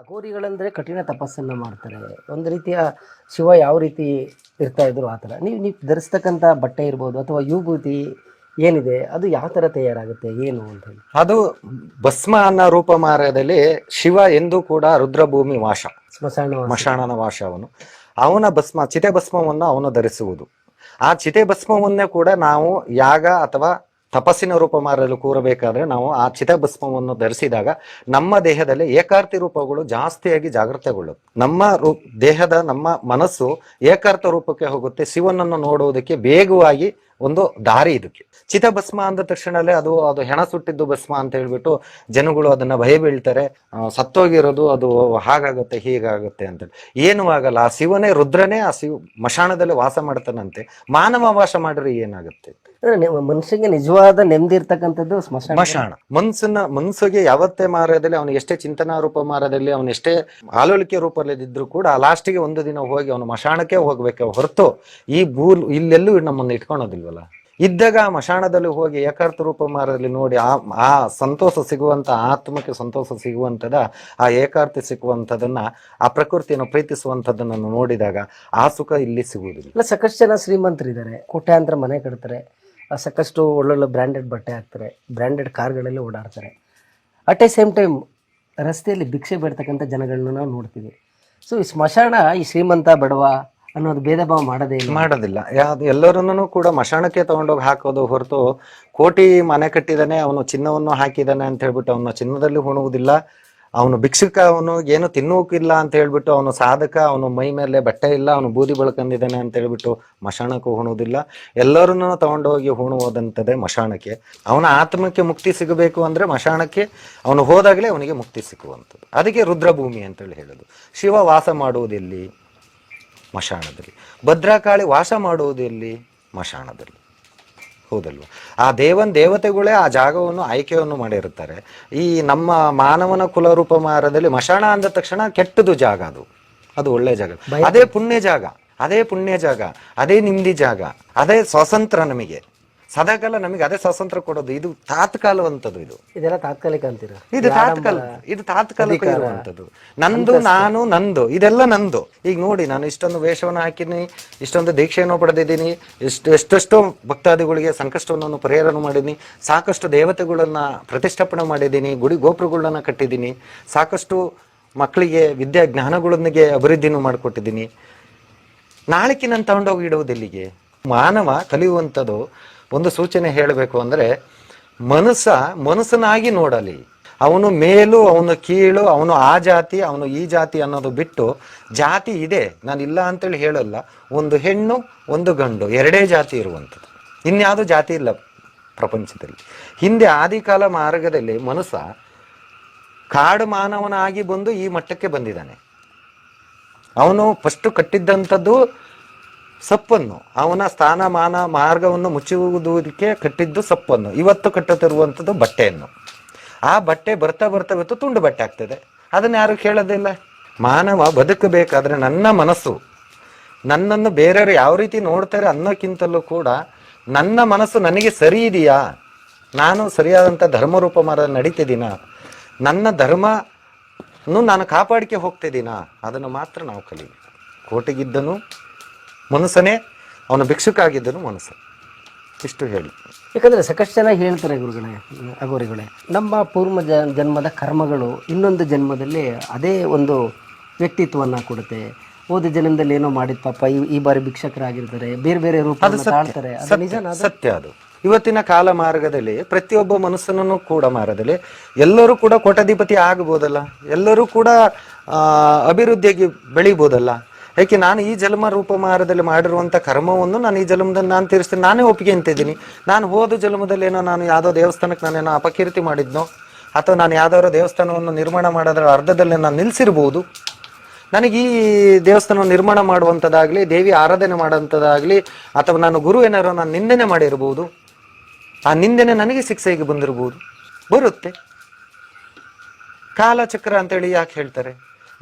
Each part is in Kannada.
ಅಘೋರಿಗಳಂದ್ರೆ ಕಠಿಣ ತಪಸ್ಸನ್ನು ಮಾಡ್ತಾರೆ. ಒಂದು ರೀತಿಯ ಶಿವ ಯಾವ ರೀತಿ ಇರ್ತಾ ಇದ್ರು ಆ ಥರ. ನೀವು ನೀವು ಧರಿಸ್ತಕ್ಕಂಥ ಬಟ್ಟೆ ಇರ್ಬೋದು ಅಥವಾ ಯೂಭೂತಿ ಏನಿದೆ ಅದು ಯಾವ ಥರ ತಯಾರಾಗುತ್ತೆ ಏನು ಅಂತ ಹೇಳಿ. ಅದು ಭಸ್ಮ ಅನ್ನೋ ರೂಪಮಾರದಲ್ಲಿ ಶಿವ ಎಂದು ಕೂಡ ರುದ್ರಭೂಮಿ ವಾಶ ಸ್ಮಶಾನ ಮಶಾಣನ ವಾಶ ಅವನು. ಅವನ ಭಸ್ಮ ಚಿತೆ ಭಸ್ಮವನ್ನು ಅವನು ಧರಿಸುವುದು. ಆ ಚಿತೆ ಭಸ್ಮವನ್ನೇ ಕೂಡ ನಾವು ಯಾಗ ಅಥವಾ ತಪಸ್ಸಿನ ರೂಪ ಮಾರಲು ಕೂರಬೇಕಾದ್ರೆ ನಾವು ಆ ಚಿತಭಸ್ಮವನ್ನು ಧರಿಸಿದಾಗ ನಮ್ಮ ದೇಹದಲ್ಲಿ ಏಕಾರ್ಥಿ ರೂಪಗಳು ಜಾಸ್ತಿಯಾಗಿ ಜಾಗೃತಗೊಳ್ಳುತ್ತೆ. ನಮ್ಮ ರೂ, ದೇಹದ ನಮ್ಮ ಮನಸ್ಸು ಏಕಾರ್ಥ ರೂಪಕ್ಕೆ ಹೋಗುತ್ತೆ. ಶಿವನನ್ನು ನೋಡುವುದಕ್ಕೆ ಬೇಗವಾಗಿ ಒಂದು ದಾರಿ ಇದಕ್ಕೆ. ಚಿತಭಸ್ಮ ಅಂದ ತಕ್ಷಣಲ್ಲೇ ಅದು ಅದು ಹೆಣ ಸುಟ್ಟಿದ್ದು ಭಸ್ಮ ಅಂತ ಹೇಳ್ಬಿಟ್ಟು ಜನಗಳು ಅದನ್ನ ಭಯ ಬೀಳ್ತಾರೆ. ಸತ್ತೋಗಿರೋದು ಅದು ಹಾಗಾಗುತ್ತೆ, ಹೀಗಾಗುತ್ತೆ ಅಂತ ಏನೂ ಆಗಲ್ಲ. ಆ ಶಿವನೇ ರುದ್ರನೇ ಆ ಶಿವ ಮಶಾಣದಲ್ಲಿ ವಾಸ ಮಾಡ್ತಾನಂತೆ. ಮಾನವ ವಾಸ ಮಾಡಿದ್ರೆ ಏನಾಗುತ್ತೆ ಅಂದ್ರೆ ಮನುಷ್ಯನಿಗೆ ನಿಜವಾದ ನೆಮ್ಮದಿ ಇರ್ತಕ್ಕಂಥದ್ದು ಸ್ಮಶಾನ. ಮಶಾಣ ಮನ್ಸನ್ನ ಮನ್ಸಿಗೆ ಯಾವತ್ತೇ ಮಾರದಲ್ಲಿ ಅವನು ಎಷ್ಟೇ ಚಿಂತನಾ ರೂಪ ಮಾರದಲ್ಲಿ ಅವನು ಎಷ್ಟೇ ಆಲೋಲಿಕೆ ರೂಪದಲ್ಲಿ ಇದ್ರು ಕೂಡ ಲಾಸ್ಟಿಗೆ ಒಂದು ದಿನ ಹೋಗಿ ಅವನು ಮಶಾಣಕ್ಕೆ ಹೋಗ್ಬೇಕು ಹೊರತು ಈ ಭೂಲ್ ಇಲ್ಲೆಲ್ಲೂ ನಮ್ಮನ್ನು ಇಟ್ಕೊಳೋದಿಲ್ವಲ್ಲ? ಇದ್ದಾಗ ಆ ಮಶಾಣದಲ್ಲಿ ಹೋಗಿ ಏಕಾರ್ಥ ರೂಪ ಮಾರದಲ್ಲಿ ನೋಡಿ ಆ ಆ ಸಂತೋಷ ಸಿಗುವಂತ ಆತ್ಮಕ್ಕೆ ಸಂತೋಷ ಸಿಗುವಂತದ ಆ ಏಕಾರ್ಥ ಸಿಗುವಂತದನ್ನ ಆ ಪ್ರಕೃತಿಯನ್ನು ಪ್ರೀತಿಸುವಂತದನ್ನ ನೋಡಿದಾಗ ಆ ಸುಖ ಇಲ್ಲಿ ಸಿಗುವುದಿಲ್ಲ. ಸಾಕಷ್ಟು ಜನ ಶ್ರೀಮಂತರಿದ್ದಾರೆ. ಕೋಟ್ಯಾಂತರ ಮನೆ ಕಟ್ತಾರೆ. ಸಾಕಷ್ಟು ಒಳ್ಳೊಳ್ಳೆ ಬ್ರ್ಯಾಂಡೆಡ್ ಬಟ್ಟೆ ಹಾಕ್ತಾರೆ ಬ್ರ್ಯಾಂಡೆಡ್ ಕಾರ್ಗಳಲ್ಲಿ ಓಡಾಡ್ತಾರೆ. ಅಟ್ ಎ ಸೇಮ್ ಟೈಮ್ ರಸ್ತೆಯಲ್ಲಿ ಭಿಕ್ಷೆ ಬೇಡ್ತಕ್ಕಂಥ ಜನಗಳನ್ನ ನಾವು ನೋಡ್ತೀವಿ. ಸೊ ಈ ಸ್ಮಶಾನ, ಈ ಶ್ರೀಮಂತ ಬಡವ ಅನ್ನೋದು ಭೇದ ಭಾವ ಮಾಡೋದೇ ಇಲ್ಲ. ಮಾಡೋದಿಲ್ಲ. ಯಾವ್ದು, ಎಲ್ಲರನ್ನೂ ಕೂಡ ಮಶಾಣಕ್ಕೆ ತಗೊಂಡೋಗಿ ಹಾಕೋದು ಹೊರತು ಕೋಟಿ ಮನೆ ಕಟ್ಟಿದಾನೆ ಅವನು ಚಿನ್ನವನ್ನು ಹಾಕಿದಾನೆ ಅಂತ ಹೇಳ್ಬಿಟ್ಟು ಅವನ ಚಿನ್ನದಲ್ಲಿ ಹುಣುವುದಿಲ್ಲ. ಅವನು ಭಿಕ್ಷುಕ, ಅವನು ಏನು ತಿನ್ನೋಕಿಲ್ಲ ಅಂತ ಹೇಳ್ಬಿಟ್ಟು ಅವನು ಸಾಧಕ, ಅವನು ಮೈ ಮೇಲೆ ಬಟ್ಟೆ ಇಲ್ಲ, ಅವನು ಬೂದಿ ಬೆಳ್ಕೊಂಡಿದ್ದಾನೆ ಅಂತ ಹೇಳ್ಬಿಟ್ಟು ಮಶಾಣಕ್ಕೂ ಹುಣುವುದಿಲ್ಲ. ಎಲ್ಲರನ್ನೂ ತಗೊಂಡೋಗಿ ಹುಣುವುದಂಥದ್ದೇ ಮಶಾಣಕ್ಕೆ. ಅವನ ಆತ್ಮಕ್ಕೆ ಮುಕ್ತಿ ಸಿಗಬೇಕು ಅಂದ್ರೆ ಮಶಾಣಕ್ಕೆ, ಅವನು ಹೋದಾಗಲೇ ಅವನಿಗೆ ಮುಕ್ತಿ ಸಿಕ್ಕುವಂಥದ್ದು ಅದಕ್ಕೆ ರುದ್ರಭೂಮಿ ಅಂತೇಳಿ ಹೇಳೋದು. ಶಿವ ವಾಸ ಮಾಡುವುದಿಲ್ಲಿ? ಮಶಾಣದಲ್ಲಿ. ಭದ್ರಾಕಾಳಿ ವಾಸ ಮಾಡುವುದಿಲ್ಲಿ? ಮಶಾಣದಲ್ಲಿ. ಹೌದಲ್ವ? ಆ ದೇವನ್ ದೇವತೆಗಳೇ ಆ ಜಾಗವನ್ನು ಆಯ್ಕೆಯನ್ನು ಮಾಡಿರುತ್ತಾರೆ. ಈ ನಮ್ಮ ಮಾನವನ ಕುಲರೂಪಮಾರದಲ್ಲಿ ಮಶಾಣ ಅಂದ ತಕ್ಷಣ ಕೆಟ್ಟದು ಜಾಗ ಅದು. ಅದು ಒಳ್ಳೆ ಜಾಗ. ಅದೇ ಪುಣ್ಯ ಜಾಗ. ಅದೇ ಪುಣ್ಯ ಜಾಗ. ಅದೇ ನಿಂದಿ ಜಾಗ. ಅದೇ ಸ್ವಾತಂತ್ರ್ಯ ನಮಗೆ. ಸದಾಕಾಲ ನಮಗೆ ಅದೇ ಸ್ವಾತಂತ್ರ್ಯ ಕೊಡೋದು. ಇದು ತಾತ್ಕಾಲವಂತದ್ದು ಇದು. ಇದೆಲ್ಲ ತಾತ್ಕಾಲಿಕ ಅಂತೀರ? ಇದು ತಾತ್ಕಾಲ ಇದು ತಾತ್ಕಾಲಿಕ ಇರುವಂತದ್ದು. ನಂದು ನಾನು ನಂದು ಇದೆಲ್ಲ ನಂದು. ಈಗ ನೋಡಿ ನಾನು ಇಷ್ಟೊಂದು ವೇಷವನ್ನು ಹಾಕಿನಿ ಇಷ್ಟೊಂದು ದೀಕ್ಷೆಯನ್ನು ಪಡೆದಿದ್ದೀನಿ ಎಷ್ಟು ಎಷ್ಟೆಷ್ಟೋ ಭಕ್ತಾದಿಗಳಿಗೆ ಸಂಕಷ್ಟವನ್ನು ಪರಿಹಾರ ಮಾಡಿದ್ದೀನಿ ಸಾಕಷ್ಟು ದೇವತೆಗಳನ್ನ ಪ್ರತಿಷ್ಠಾಪನೆ ಮಾಡಿದ್ದೀನಿ ಗುಡಿ ಗೋಪುರಗಳನ್ನ ಕಟ್ಟಿದ್ದೀನಿ ಸಾಕಷ್ಟು ಮಕ್ಕಳಿಗೆ ವಿದ್ಯಾ ಜ್ಞಾನಗಳೊಂದಿಗೆ ಅಭಿವೃದ್ಧಿನೂ ಮಾಡಿಕೊಟ್ಟಿದ್ದೀನಿ. ನಾಳೆಗೆ ನಾನು ತಗೊಂಡೋಗಿ ಇಡುವುದಿಲ್ಲಿಗೆ ಮಾನವ ಕಲಿಯುವಂಥದ್ದು ಒಂದು ಸೂಚನೆ ಹೇಳಬೇಕು ಅಂದರೆ, ಮನಸ್ಸ ಮನಸ್ಸನಾಗಿ ನೋಡಲಿ. ಅವನು ಮೇಲು, ಅವನು ಕೀಳು, ಅವನು ಆ ಜಾತಿ, ಅವನು ಈ ಜಾತಿ ಅನ್ನೋದು ಬಿಟ್ಟು ಜಾತಿ ಇದೆ ನಾನು ಇಲ್ಲ ಅಂತೇಳಿ ಹೇಳಲ್ಲ. ಒಂದು ಹೆಣ್ಣು, ಒಂದು ಗಂಡು, ಎರಡೇ ಜಾತಿ ಇರುವಂಥದ್ದು. ಇನ್ಯಾವುದು ಜಾತಿ ಇಲ್ಲ ಪ್ರಪಂಚದಲ್ಲಿ. ಹಿಂದೆ ಆದಿಕಾಲ ಮಾರ್ಗದಲ್ಲಿ ಮನುಷ್ಯ ಕಾಡು ಮಾನವನಾಗಿ ಬಂದು ಈ ಮಟ್ಟಕ್ಕೆ ಬಂದಿದ್ದಾನೆ. ಅವನು ಫಸ್ಟ್ ಕಟ್ಟಿದ್ದಂಥದ್ದು ಸಪ್ಪನ್ನು, ಅವನ ಸ್ಥಾನಮಾನ ಮಾರ್ಗವನ್ನು ಮುಚ್ಚುವುದಕ್ಕೆ ಕಟ್ಟಿದ್ದು ಸಪ್ಪನ್ನು, ಇವತ್ತು ಕಟ್ಟುತ್ತಿರುವಂಥದ್ದು ಬಟ್ಟೆಯನ್ನು. ಆ ಬಟ್ಟೆ ಬರ್ತಾ ಬರ್ತಾ ಇವತ್ತು ತುಂಡು ಬಟ್ಟೆ ಆಗ್ತದೆ. ಅದನ್ನು ಯಾರು ಕೇಳೋದಿಲ್ಲ? ಮಾನವ ಬದುಕಬೇಕಾದ್ರೆ ನನ್ನ ಮನಸ್ಸು, ನನ್ನನ್ನು ಬೇರೆಯವರು ಯಾವ ರೀತಿ ನೋಡ್ತಾರೆ ಅನ್ನೋಕ್ಕಿಂತಲೂ ಕೂಡ ನನ್ನ ಮನಸ್ಸು ನನಗೆ ಸರಿ ಇದೆಯಾ? ನಾನು ಸರಿಯಾದಂಥ ಧರ್ಮರೂಪ ಮಾರ ನಡೀತಿದ್ದೀನ? ನನ್ನ ಧರ್ಮನು ನಾನು ಕಾಪಾಡಿಕೆ ಹೋಗ್ತಿದ್ದೀನ? ಅದನ್ನು ಮಾತ್ರ ನಾವು ಕಲಿಬೇಕು. ಕೋಟೆಗಿದ್ದನು ಮನುಷ್ಯನೇ ಅವನ ಭಿಕ್ಷುಕಾಗಿದ್ದನು ಮನಸ್ಸು. ಇಷ್ಟು ಹೇಳಿ. ಯಾಕಂದರೆ ಸಾಕಷ್ಟು ಜನ ಹೇಳ್ತಾರೆ ಗುರುಗಳೇ ಅಗೋರಿಗಳೇ ನಮ್ಮ ಪೂರ್ವ ಜ- ಜನ್ಮದ ಕರ್ಮಗಳು ಇನ್ನೊಂದು ಜನ್ಮದಲ್ಲಿ ಅದೇ ಒಂದು ವ್ಯಕ್ತಿತ್ವವನ್ನು ಕೊಡುತ್ತೆ. ಹೋದ ಜನ್ಮದಲ್ಲಿ ಏನೋ ಮಾಡಿದ ಪಾಪ ಈ ಈ ಬಾರಿ ಭಿಕ್ಷಕರಾಗಿರ್ತಾರೆ ಬೇರೆ ಬೇರೆ ರೂಪ ತಾಳ್ತಾರೆ. ಅದು ನಿಜನಾ ಸತ್ಯ ಅದು. ಇವತ್ತಿನ ಕಾಲ ಮಾರ್ಗದಲ್ಲಿ ಪ್ರತಿಯೊಬ್ಬ ಮನಸ್ಸನ್ನು ಕೂಡ ಮಾರ್ಗದಲ್ಲಿ ಎಲ್ಲರೂ ಕೂಡ ಕೋಟಾಧಿಪತಿ ಆಗಬಹುದಲ್ಲ ಎಲ್ಲರೂ ಕೂಡ ಆ, ಅಭಿವೃದ್ಧಿಯಾಗಿ ಬೆಳಿಬೋದಲ್ಲ? ಯಾಕೆ ನಾನು ಈ ಜನ್ಮ ರೂಪಮಾರದಲ್ಲಿ ಮಾಡಿರುವಂಥ ಕರ್ಮವನ್ನು ನಾನು ಈ ಜನ್ಮದಲ್ಲಿ ನಾನು ತೀರಿಸ್ತೀನಿ. ನಾನೇ ಒಪ್ಪಿಗೆ ಅಂತಿದ್ದೀನಿ. ನಾನು ಹೋದ ಜನ್ಮದಲ್ಲಿ ಏನೋ ನಾನು ಯಾವುದೋ ದೇವಸ್ಥಾನಕ್ಕೆ ನಾನು ಏನೋ ಅಪಕೀರ್ತಿ ಮಾಡಿದ್ನೋ, ಅಥವಾ ನಾನು ಯಾವ್ದಾದ್ರು ದೇವಸ್ಥಾನವನ್ನು ನಿರ್ಮಾಣ ಮಾಡೋದ್ರ ಅರ್ಧದಲ್ಲಿ ನಾನು ನಿಲ್ಲಿಸಿರ್ಬೋದು ನನಗೆ ಈ ದೇವಸ್ಥಾನ ನಿರ್ಮಾಣ ಮಾಡುವಂಥದ್ದಾಗಲಿ ದೇವಿ ಆರಾಧನೆ ಮಾಡುವಂಥದ್ದಾಗಲಿ ಅಥವಾ ನಾನು ಗುರು ಏನಾರು ನಾನು ನಿಂದನೆ ಮಾಡಿರ್ಬೋದು, ಆ ನಿಂದನೆ ನನಗೆ ಶಿಕ್ಷೆಗೆ ಬಂದಿರ್ಬೋದು. ಬರುತ್ತೆ. ಕಾಲಚಕ್ರ ಅಂತೇಳಿ ಯಾಕೆ ಹೇಳ್ತಾರೆ?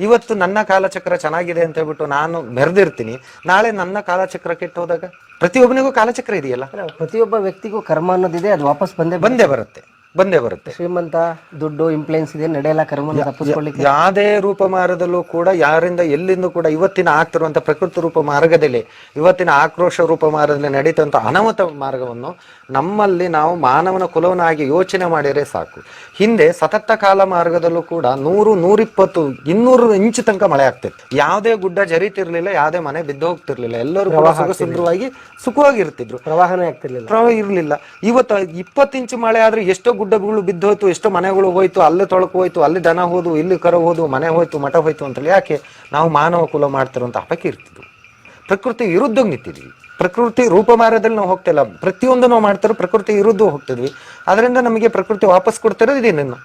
ಇವತ್ತು ನನ್ನ ಕಾಲಚಕ್ರ ಚೆನ್ನಾಗಿದೆ ಅಂತ ಹೇಳ್ಬಿಟ್ಟು ನಾನು ಮೆರೆದಿರ್ತೀನಿ. ನಾಳೆ ನನ್ನ ಕಾಲಚಕ್ರ ಕೆಟ್ಟೋದಾಗ ಪ್ರತಿಯೊಬ್ಬನಿಗೂ ಕಾಲಚಕ್ರ ಇದೆಯಲ್ಲ? ಪ್ರತಿಯೊಬ್ಬ ವ್ಯಕ್ತಿಗೂ ಕರ್ಮ ಅನ್ನೋದಿದೆ ಅದು ವಾಪಸ್ ಬಂದೇ ಬಂದೇ ಬರುತ್ತೆ. ಬಂದೇ ಬರುತ್ತೆ. ಶ್ರೀಮಂತ ದುಡ್ಡು ಇಂಪ್ಲೂಯೆನ್ಸ್ ಇದೆ ನಡೆಯಲ್ಲ ಕರ್ಮನ ತಪ್ಪಿಸ್ಕೊಳ್ಳಿಕ್ಕೆ. ಯಾವುದೇ ರೂಪ ಮಾರ್ಗದಲ್ಲೂ ಕೂಡ ಯಾರಿಂದ ಎಲ್ಲಿಂದ ಕೂಡ ಇವತ್ತಿನ ಆಗ್ತಿರುವಂತ ಪ್ರಕೃತಿ ರೂಪ ಮಾರ್ಗದಲ್ಲಿ ಇವತ್ತಿನ ಆಕ್ರೋಶ ರೂಪ ಮಾರ್ಗದಲ್ಲಿ ನಡೀತಂತ ಅನವತ ಮಾರ್ಗವನ್ನು ನಮ್ಮಲ್ಲಿ ನಾವು ಮಾನವನ ಕುಲವನಾಗಿ ಯೋಚನೆ ಮಾಡಿದರೆ ಸಾಕು. ಹಿಂದೆ ಸತತ ಕಾಲ ಮಾರ್ಗದಲ್ಲೂ ಕೂಡ ನೂರು ನೂರಿಪ್ಪತ್ತು ಇನ್ನೂರು ಇಂಚು ತನಕ ಮಳೆ ಆಗ್ತಿತ್ತು. ಯಾವುದೇ ಗುಡ್ಡ ಜರಿತಿರ್ಲಿಲ್ಲ ಯಾವುದೇ ಮನೆ ಬಿದ್ದು ಹೋಗ್ತಿರ್ಲಿಲ್ಲ ಎಲ್ಲರೂ ಪ್ರವಾಹ ಸುಖ ಸುಂದರವಾಗಿ ಸುಖವಾಗಿರ್ತಿದ್ರು. ಪ್ರವಾಹನೇ ಆಗ್ತಿರ್ಲಿಲ್ಲ. ಪ್ರವಾಹ ಇರಲಿಲ್ಲ. ಇವತ್ತು ಇಪ್ಪತ್ತು ಇಂಚು ಮಳೆ ಆದ್ರೆ ಎಷ್ಟೋ ಗುಡ್ಡಗಳು ಬಿದ್ದೋಯ್ತು ಎಷ್ಟೋ ಮನೆಗಳು ಹೋಯ್ತು, ಅಲ್ಲಿ ತೊಳಕು ಹೋಯ್ತು, ಅಲ್ಲಿ ದನ ಹೋದು, ಇಲ್ಲಿ ಕರ ಹೋದು, ಮನೆ ಹೋಯ್ತು, ಮಠ ಹೋಯ್ತು ಅಂತೇಳಿ ಯಾಕೆ ನಾವು ಮಾನವ ಕುಲ ಮಾಡ್ತಿರುವಂತ ಅಂತ ಇರ್ತಿದ್ವು ಪ್ರಕೃತಿ ವಿರುದ್ಧ ನಿಂತಿದ್ವಿ. ಪ್ರಕೃತಿ ರೂಪಮಾರದಲ್ಲಿ ನಾವು ಹೋಗ್ತಿಲ್ಲ ಪ್ರತಿಯೊಂದು ನಾವು ಮಾಡ್ತಾರೋ ಪ್ರಕೃತಿ ವಿರುದ್ಧ ಹೋಗ್ತಿದ್ವಿ. ಅದರಿಂದ ನಮಗೆ ಪ್ರಕೃತಿ ವಾಪಸ್ ಕೊಡ್ತಿರೋದು ಇದೇನನ್ನು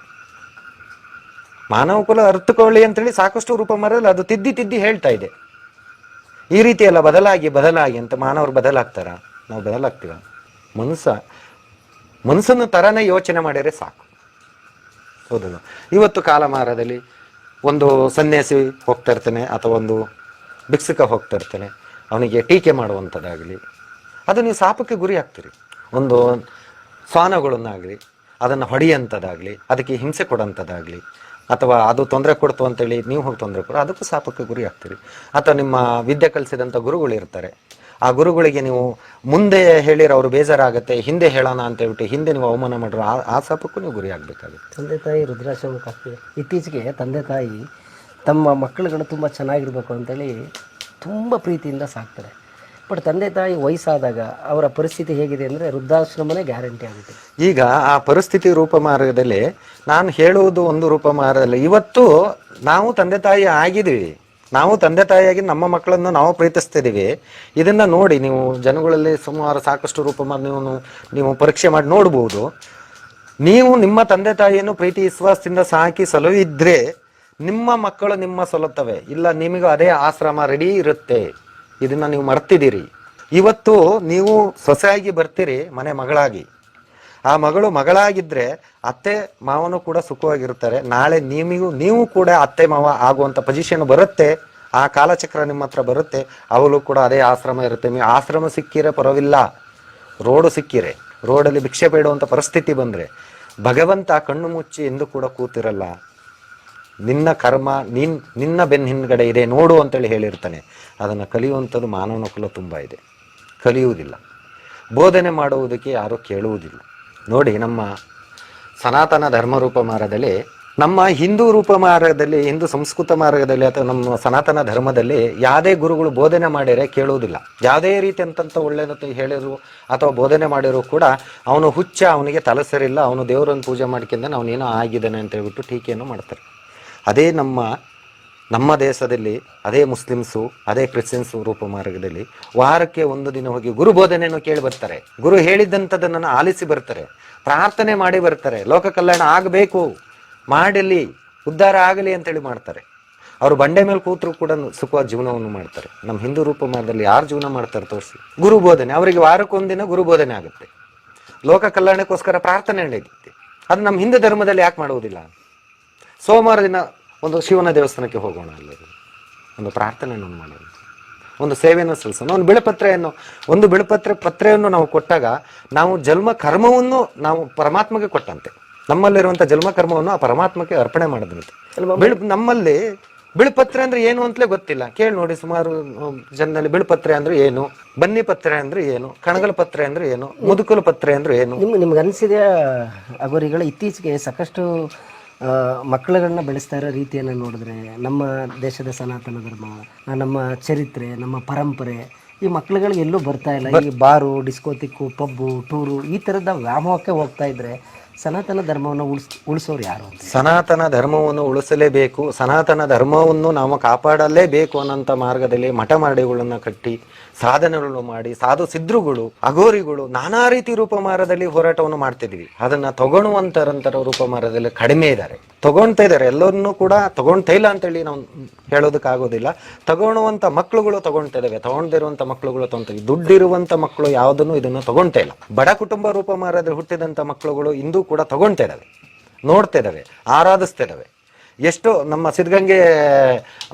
ಮಾನವ ಕುಲ ಅರ್ಥಕೊಳ್ಳಿ ಅಂತೇಳಿ ಸಾಕಷ್ಟು ರೂಪಮಾರದಲ್ಲಿ ಅದು ತಿದ್ದಿ ತಿದ್ದಿ ಹೇಳ್ತಾ ಇದೆ. ಈ ರೀತಿ ಎಲ್ಲ ಬದಲಾಗಿ ಬದಲಾಗಿ ಅಂತ ಮಾನವರು ಬದಲಾಗ್ತಾರ? ನಾವು ಬದಲಾಗ್ತೀವ? ಮನುಷ್ಯ ಮನುಷ್ಯನ ತರನೇ ಯೋಚನೆ ಮಾಡಿದರೆ ಸಾಕು. ಹೌದಲ್ಲ? ಇವತ್ತು ಕಾಲಮಾರದಲ್ಲಿ ಒಂದು ಸನ್ಯಾಸಿ ಹೋಗ್ತಾ ಇರ್ತಾನೆ ಅಥವಾ ಒಂದು ಭಿಕ್ಷುಕ ಹೋಗ್ತಾ ಇರ್ತಾನೆ. ಅವನಿಗೆ ಟೀಕೆ ಮಾಡುವಂಥದ್ದಾಗಲಿ, ಅದು ನೀವು ಸಾಪಕ್ಕೆ ಗುರಿ ಆಗ್ತೀರಿ ಒಂದು ಸ್ವಾನಗಳನ್ನಾಗಲಿ, ಅದನ್ನು ಹೊಡೆಯಂಥದ್ದಾಗಲಿ, ಅದಕ್ಕೆ ಹಿಂಸೆ ಕೊಡೋಂಥದ್ದಾಗಲಿ, ಅಥವಾ ಅದು ತೊಂದರೆ ಕೊಡ್ತು ಅಂತೇಳಿ ನೀವು ಹೋಗಿ ತೊಂದರೆ ಕೊಡು, ಅದಕ್ಕೂ ಸಾಪಕ್ಕೆ ಗುರಿ ಆಗ್ತೀರಿ ಅಥವಾ ನಿಮ್ಮ ವಿದ್ಯೆ ಕಲಿಸಿದಂಥ ಗುರುಗಳು ಇರ್ತಾರೆ. ಆ ಗುರುಗಳಿಗೆ ನೀವು ಮುಂದೆ ಹೇಳಿರ ಅವರು ಬೇಜಾರಾಗುತ್ತೆ ಹಿಂದೆ ಹೇಳೋಣ ಅಂತ ಹೇಳ್ಬಿಟ್ಟು ಹಿಂದೆ ನೀವು ಅವಮಾನ ಮಾಡಿರೋ ಆ ಆ ಶಾಪಕ್ಕೂ ನೀವು ಗುರಿ ಆಗಬೇಕಾಗುತ್ತೆ. ತಂದೆ ತಾಯಿ ರುದ್ರಾಶ್ರಮ ಹಾಕ್ತೀವಿ. ಇತ್ತೀಚೆಗೆ ತಂದೆ ತಾಯಿ ತಮ್ಮ ಮಕ್ಕಳುಗಳು ತುಂಬ ಚೆನ್ನಾಗಿರ್ಬೇಕು ಅಂತೇಳಿ ತುಂಬ ಪ್ರೀತಿಯಿಂದ ಸಾಕ್ತಾರೆ. ಬಟ್ ತಂದೆ ತಾಯಿ ವಯಸ್ಸಾದಾಗ ಅವರ ಪರಿಸ್ಥಿತಿ ಹೇಗಿದೆ ಅಂದರೆ ವೃದ್ಧಾಶ್ರಮನೇ ಗ್ಯಾರಂಟಿ ಆಗುತ್ತೆ. ಈಗ ಆ ಪರಿಸ್ಥಿತಿ ರೂಪಮಾರ್ಗದಲ್ಲಿ ನಾನು ಹೇಳುವುದು ಒಂದು ರೂಪಮಾರ್ಗದಲ್ಲಿ. ಇವತ್ತು ನಾವು ತಂದೆ ತಾಯಿ ಆಗಿದ್ದೀವಿ ನಾವು ತಂದೆ ತಾಯಿಯಾಗಿ ನಮ್ಮ ಮಕ್ಕಳನ್ನು ನಾವು ಪ್ರೀತಿಸ್ತಿದ್ದೀವಿ. ಇದನ್ನ ನೋಡಿ ನೀವು ಜನಗಳಲ್ಲಿ ಸುಮಾರು ಸಾಕಷ್ಟು ರೂಪ ನೀವು ನೀವು ಪರೀಕ್ಷೆ ಮಾಡಿ ನೋಡಬಹುದು ನೀವು ನಿಮ್ಮ ತಂದೆ ತಾಯಿಯನ್ನು ಪ್ರೀತಿ, ವಿಶ್ವಾಸದಿಂದ ಸಾಕಿ ಸಲುವಿದ್ರೆ ನಿಮ್ಮ ಮಕ್ಕಳು ನಿಮ್ಮ ಸಲುತ್ತವೆ. ಇಲ್ಲ, ನಿಮಗೂ ಅದೇ ಆಶ್ರಮ ರೆಡಿ ಇರುತ್ತೆ. ಇದನ್ನ ನೀವು ಮರ್ತಿದ್ದೀರಿ. ಇವತ್ತು ನೀವು ಸೊಸೆಯಾಗಿ ಬರ್ತೀರಿ ಮನೆ ಮಗಳಾಗಿ. ಆ ಮಗಳು ಮಗಳಾಗಿದ್ರೆ ಅತ್ತೆ ಮಾವನು ಕೂಡ ಸುಖವಾಗಿರ್ತಾರೆ ನಾಳೆ ನಿಮಗೂ, ನೀವು ಕೂಡ ಅತ್ತೆ ಮಾವ ಆಗುವಂತ ಪೊಸಿಷನ್ ಬರುತ್ತೆ. ಆ ಕಾಲಚಕ್ರ ನಿಮ್ಮ ಹತ್ರ ಬರುತ್ತೆ. ಅವಳು ಕೂಡ ಅದೇ ಆಶ್ರಮ ಇರುತ್ತೆ. ಆಶ್ರಮ ಸಿಕ್ಕಿರೆ ಪರವಿಲ್ಲ ರೋಡು ಸಿಕ್ಕಿರೆ. ರೋಡಲ್ಲಿ ಭಿಕ್ಷೆ ಬೇಡುವಂತ ಪರಿಸ್ಥಿತಿ ಬಂದ್ರೆ ಭಗವಂತ ಕಣ್ಣು ಮುಚ್ಚಿ ಎಂದು ಕೂಡ ಕೂತಿರಲ್ಲ. ನಿನ್ನ ಕರ್ಮ, ನಿನ್, ನಿನ್ನ ಬೆನ್ನ ಹಿಂದ್ಗಡೆ ಇದೆ, ನೋಡು ಅಂತೇಳಿ ಹೇಳಿರ್ತಾನೆ. ಅದನ್ನು ಕಲಿಯುವಂಥದ್ದು ಮಾನವನ ಕುಲ ತುಂಬ ಇದೆ. ಕಲಿಯುವುದಿಲ್ಲ. ಬೋಧನೆ ಮಾಡುವುದಕ್ಕೆ ಯಾರೂ ಕೇಳುವುದಿಲ್ಲ. ನೋಡಿ, ನಮ್ಮ ಸನಾತನ ಧರ್ಮ ರೂಪ ಮಾರ್ಗದಲ್ಲಿ ನಮ್ಮ ಹಿಂದೂ ರೂಪ ಮಾರ್ಗದಲ್ಲಿ ಹಿಂದೂ ಸಂಸ್ಕೃತ ಮಾರ್ಗದಲ್ಲಿ ಅಥವಾ ನಮ್ಮ ಸನಾತನ ಧರ್ಮದಲ್ಲಿ ಯಾವುದೇ ಗುರುಗಳು ಬೋಧನೆ ಮಾಡಿದರೆ ಕೇಳುವುದಿಲ್ಲ. ಯಾವುದೇ ರೀತಿ ಅಂತಂತ ಒಳ್ಳೆಯದು ಹೇಳಿದ್ರು ಅಥವಾ ಬೋಧನೆ ಮಾಡಿರೂ ಕೂಡ ಅವನು ಹುಚ್ಚ, ಅವನಿಗೆ ತಲಸರಿಲ್ಲ, ಅವನು ದೇವರನ್ನು ಪೂಜೆ ಮಾಡಿಕೊಂಡ ಅವನೇನೋ ಆಗಿದ್ದಾನೆ ಅಂತ ಹೇಳ್ಬಿಟ್ಟು ಟೀಕೆಯನ್ನು ಮಾಡ್ತಾರೆ. ಅದೇ ನಮ್ಮ ನಮ್ಮ ದೇಶದಲ್ಲಿ ಅದೇ ಮುಸ್ಲಿಮ್ಸು, ಅದೇ ಕ್ರಿಶ್ಚಿಯನ್ಸು ರೂಪ ಮಾರ್ಗದಲ್ಲಿ ವಾರಕ್ಕೆ ಒಂದು ದಿನ ಹೋಗಿ ಗುರು ಬೋಧನೆಯನ್ನು ಕೇಳಿ ಬರ್ತಾರೆ. ಗುರು ಹೇಳಿದಂಥದ್ದನ್ನು ಆಲಿಸಿ ಬರ್ತಾರೆ. ಪ್ರಾರ್ಥನೆ ಮಾಡಿ ಬರ್ತಾರೆ. ಲೋಕ ಕಲ್ಯಾಣ ಆಗಬೇಕು. ಮಾಡಲಿ, ಉದ್ಧಾರ ಆಗಲಿ ಅಂತೇಳಿ ಮಾಡ್ತಾರೆ. ಅವರು ಬಂಡೆ ಮೇಲೆ ಕೂತರು ಕೂಡ ಸುಖವಾದ ಜೀವನವನ್ನು ಮಾಡ್ತಾರೆ. ನಮ್ಮ ಹಿಂದೂ ರೂಪ ಮಾರ್ಗದಲ್ಲಿ ಯಾರು ಜೀವನ ಮಾಡ್ತಾರೆ ತೋರಿಸಿ. ಗುರು ಬೋಧನೆ. ಅವರಿಗೆ ವಾರಕ್ಕೊಂದಿನ ಗುರು ಬೋಧನೆ ಆಗುತ್ತೆ. ಲೋಕ ಕಲ್ಯಾಣಕ್ಕೋಸ್ಕರ ಪ್ರಾರ್ಥನೆ ನಡೆಯುತ್ತೆ. ಅದು ನಮ್ಮ ಹಿಂದೂ ಧರ್ಮದಲ್ಲಿ ಯಾಕೆ ಮಾಡುವುದಿಲ್ಲ? ಸೋಮವಾರ ದಿನ ಒಂದು ಶಿವನ ದೇವಸ್ಥಾನಕ್ಕೆ ಹೋಗೋಣ ಎಲ್ಲರೂ. ಒಂದು ಪ್ರಾರ್ಥನೆಯನ್ನು ಮಾಡೋಣ. ಒಂದು ಸೇವೆಯನ್ನು ಸಲ್ಲಿಸೋಣ. ಒಂದು ಬಿಳಪತ್ರೆಯನ್ನು ಒಂದು ಬಿಳಪತ್ರೆ ಪತ್ರೆಯನ್ನು ನಾವು ಕೊಟ್ಟಾಗ ನಾವು ಜನ್ಮ ಕರ್ಮವನ್ನು ನಾವು ಪರಮಾತ್ಮಗೆ ಕೊಟ್ಟಂತೆ. ನಮ್ಮಲ್ಲಿರುವಂಥ ಜನ್ಮ ಕರ್ಮವನ್ನು ಆ ಪರಮಾತ್ಮಕ್ಕೆ ಅರ್ಪಣೆ ಮಾಡಿದಂತೆ. ಬಿಳ್ ನಮ್ಮಲ್ಲಿ ಬಿಳುಪತ್ರೆ ಅಂದ್ರೆ ಏನು ಅಂತಲೇ ಗೊತ್ತಿಲ್ಲ. ಕೇಳಿ ನೋಡಿ ಸುಮಾರು ಜನದಲ್ಲಿ ಬಿಳುಪತ್ರೆ ಅಂದ್ರೆ ಏನು ಬನ್ನಿ ಪತ್ರೆ ಅಂದ್ರೆ ಏನು ಕಣಗಲ ಪತ್ರೆ ಅಂದ್ರೆ ಏನು ಮುದುಕಲು ಪತ್ರೆ ಅಂದ್ರೆ ಏನು. ನಿಮ್ಗೆ ನಿಮ್ಗೆ ಅನಿಸಿದೆ ಅಗೋರಿಗಳು ಇತ್ತೀಚೆಗೆ ಸಾಕಷ್ಟು ಮಕ್ಕಳುಗಳನ್ನ ಬೆಳೆಸ್ತಾ ಇರೋ ರೀತಿಯನ್ನು ನೋಡಿದ್ರೆ ನಮ್ಮ ದೇಶದ ಸನಾತನ ಧರ್ಮ ನಮ್ಮ ಚರಿತ್ರೆ, ನಮ್ಮ ಪರಂಪರೆ ಈ ಮಕ್ಕಳುಗಳಿಗೆ ಎಲ್ಲೂ ಬರ್ತಾ ಇಲ್ಲ. ಈ ಬಾರು, ಡಿಸ್ಕೋತಿಕ್ಕು, ಪಬ್ಬು, ಟೂರು ಈ ಥರದ ವ್ಯಾಮೋಹಕ್ಕೆ ಹೋಗ್ತಾ ಇದ್ರೆ ಸನಾತನ ಧರ್ಮವನ್ನು ಉಳಿಸ್, ಉಳಿಸೋರು ಯಾರು ಸನಾತನ ಧರ್ಮವನ್ನು ಉಳಿಸಲೇಬೇಕು. ಸನಾತನ ಧರ್ಮವನ್ನು ನಾವು ಕಾಪಾಡಲೇಬೇಕು ಅನ್ನೋಂಥ ಮಾರ್ಗದಲ್ಲಿ ಮಠ ಮಾಡಿಗಳನ್ನು ಕಟ್ಟಿ ಸಾಧನೆಗಳನ್ನು ಮಾಡಿ, ಸಾಧು ಸಿದ್ರುಗಳು ಅಘೋರಿಗಳು ನಾನಾ ರೀತಿ ರೂಪಮಾರದಲ್ಲಿ ಹೋರಾಟವನ್ನು ಮಾಡ್ತಿದ್ವಿ. ಅದನ್ನ ತಗೊಳ್ಳುವಂತರಂತರ ರೂಪಮಾರದಲ್ಲಿ ಕಡಿಮೆ ಇದ್ದಾರೆ. ತಗೊಳ್ತಾ ಇದ್ದಾರೆ. ಎಲ್ಲರನ್ನೂ ಕೂಡ ತಗೊಳ್ತಾ ಇಲ್ಲ ಅಂತೇಳಿ ನಾವು ಹೇಳೋದಕ್ಕಾಗೋದಿಲ್ಲ. ತಗೊಳ್ಳುವಂತ ಮಕ್ಕಳುಗಳು ತಗೊಳ್ತಾ ಇದ್ದಾವೆ. ತಗೊಂಡಿರುವಂತ ಮಕ್ಕಳುಗಳು ತಗೊಂತೀವಿ ದುಡ್ಡಿರುವಂತ ಮಕ್ಕಳು ಯಾವುದನ್ನು ಇದನ್ನು ತಗೊಳ್ತಾ ಇಲ್ಲ. ಬಡ ಕುಟುಂಬ ರೂಪಮಾರದಲ್ಲಿ ಹುಟ್ಟಿದಂತ ಮಕ್ಕಳುಗಳು ಇಂದು ಕೂಡ ತಗೊಳ್ತಾ ಇದ್ದಾವೆ ನೋಡ್ತಾ ಇದ್ದಾವೆ ಆರಾಧಿಸ್ತಾ ಇದ್ದಾವೆ ಎಷ್ಟೋ ನಮ್ಮ ಸಿದ್ಧಗಂಗೆ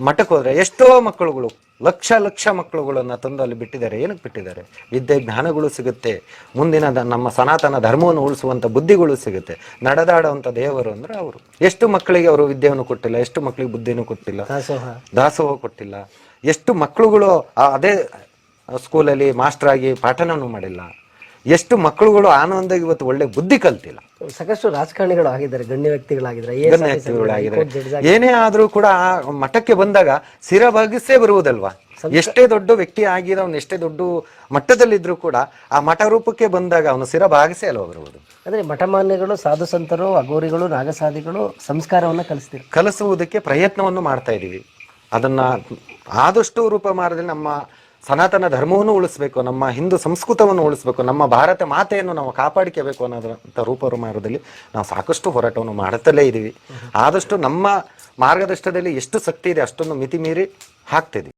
ಮಠಕ್ಕೆ ಹೋದರೆ ಎಷ್ಟೋ ಮಕ್ಕಳುಗಳು ಲಕ್ಷ ಲಕ್ಷ ಮಕ್ಕಳುಗಳನ್ನು ತಂದು ಅಲ್ಲಿ ಬಿಟ್ಟಿದ್ದಾರೆ. ಏನಕ್ಕೆ ಬಿಟ್ಟಿದ್ದಾರೆ? ವಿದ್ಯೆ ಜ್ಞಾನಗಳು ಸಿಗುತ್ತೆ. ಮುಂದಿನ ನಮ್ಮ ಸನಾತನ ಧರ್ಮವನ್ನು ಉಳಿಸುವಂಥ ಬುದ್ಧಿಗಳು ಸಿಗುತ್ತೆ. ನಡೆದಾಡುವಂಥ ದೇವರು ಅಂದರೆ ಅವರು. ಎಷ್ಟು ಮಕ್ಕಳಿಗೆ ಅವರು ವಿದ್ಯೆಯನ್ನು ಕೊಟ್ಟಿಲ್ಲ ಎಷ್ಟು ಮಕ್ಕಳಿಗೆ ಬುದ್ಧಿಯನ್ನು ಕೊಟ್ಟಿಲ್ಲ ದಾಸೋಹ. ದಾಸೋಹ ಕೊಟ್ಟಿಲ್ಲ. ಎಷ್ಟು ಮಕ್ಕಳುಗಳು ಅದೇ ಸ್ಕೂಲಲ್ಲಿ ಮಾಸ್ಟರ್ ಆಗಿ ಪಾಠನವನ್ನು ಮಾಡಿಲ್ಲ. ಎಷ್ಟು ಮಕ್ಕಳುಗಳು ಆನಂದ ಇವತ್ತು ಒಳ್ಳೆ ಬುದ್ಧಿ ಕಲ್ತಿಲ್ಲ. ಸಾಕಷ್ಟು ರಾಜಕಾರಣಿಗಳು ಆಗಿದ್ದಾರೆ ಗಣ್ಯ ವ್ಯಕ್ತಿಗಳಾಗಿದ್ದಾರೆ ಗಣ್ಯ ವ್ಯಕ್ತಿಗಳಾಗಿದ್ದಾರೆ. ಏನೇ ಆದ್ರೂ ಕೂಡ ಆ ಮಠಕ್ಕೆ ಬಂದಾಗ ಸಿರ ಭಾಗಿಸೇ ಬರುವುದಲ್ವಾ? ಎಷ್ಟೇ ದೊಡ್ಡ ವ್ಯಕ್ತಿ ಆಗಿರೋ ಅವನು ಎಷ್ಟೇ ದೊಡ್ಡ ಮಟ್ಟದಲ್ಲಿದ್ರು ಕೂಡ ಆ ಮಠ ರೂಪಕ್ಕೆ ಬಂದಾಗ ಅವನು ಸಿರ ಭಾಗಿಸೇ ಅಲ್ವಾ ಬರುವುದು? ಅಂದ್ರೆ ಮಠಮಾನ್ಯಗಳು ಸಾಧು ಸಂತರು ಅಗೋರಿಗಳು ನಾಗಸಾದಿಗಳು ಸಂಸ್ಕಾರವನ್ನ ಕಲಿಸ್ತೀವಿ ಕಲಿಸುವುದಕ್ಕೆ ಪ್ರಯತ್ನವನ್ನು ಮಾಡ್ತಾ ಇದ್ದೀವಿ ಅದನ್ನ ಆದಷ್ಟು ರೂಪ ಮಾರದಲ್ಲಿ ನಮ್ಮ ಸನಾತನ ಧರ್ಮವನ್ನು ಉಳಿಸ್ಬೇಕು ನಮ್ಮ ಹಿಂದೂ ಸಂಸ್ಕೃತವನ್ನು ಉಳಿಸ್ಬೇಕು ನಮ್ಮ ಭಾರತ ಮಾತೆಯನ್ನು ನಾವು ಕಾಪಾಡಿಕೋಬೇಕು ಅನ್ನೋದಂಥ ರೂಪಮಾರದಲ್ಲಿ ನಾವು ಸಾಕಷ್ಟು ಹೋರಾಟವನ್ನು ಮಾಡುತ್ತಲೇ ಇದ್ದೀವಿ ಆದಷ್ಟು ನಮ್ಮ ಮಾರ್ಗದರ್ಶನದಲ್ಲಿ ಎಷ್ಟು ಶಕ್ತಿ ಇದೆ ಅಷ್ಟೊಂದು ಮಿತಿ ಮೀರಿ ಹಾಕ್ತಿದ್ದೀವಿ